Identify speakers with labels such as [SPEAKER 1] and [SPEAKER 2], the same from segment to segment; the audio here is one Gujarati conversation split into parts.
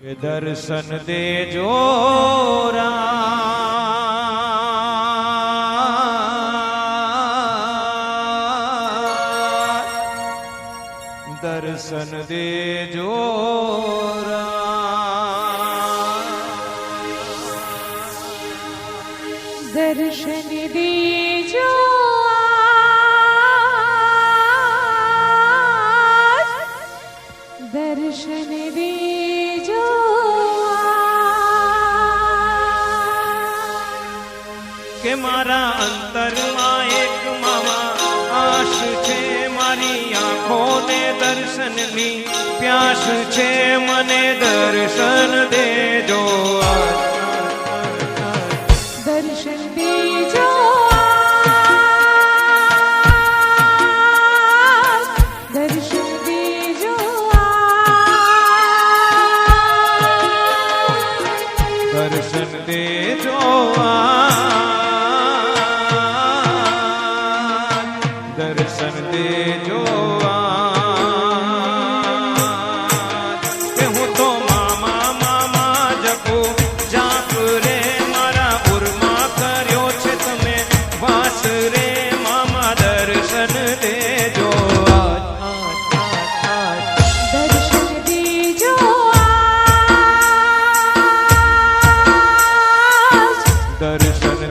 [SPEAKER 1] દર્શન દેજો દર્શન દેજો રા મારા અંતરમાં એક મામા આશ છે મારી આંખોને દર્શનની પ્યાસ છે મને દર્શન દેજો
[SPEAKER 2] આ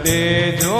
[SPEAKER 2] દેજો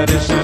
[SPEAKER 2] that is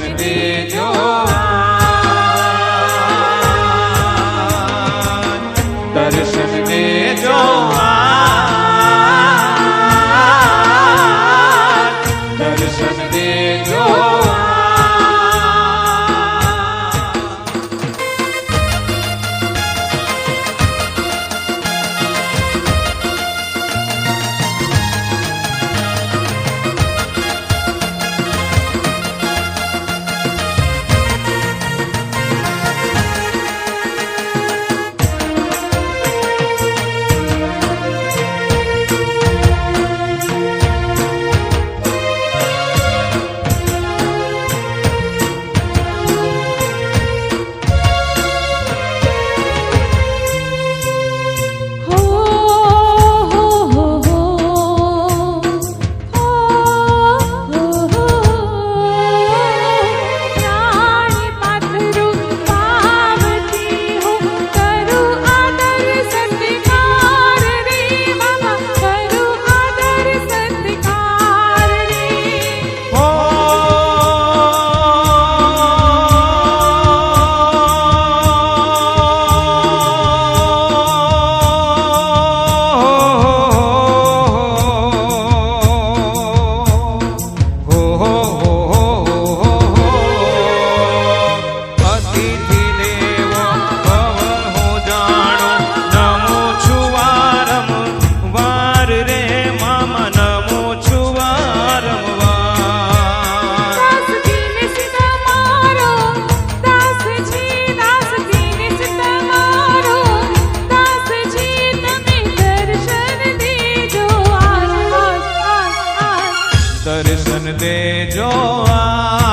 [SPEAKER 1] દર્શન દેજો આ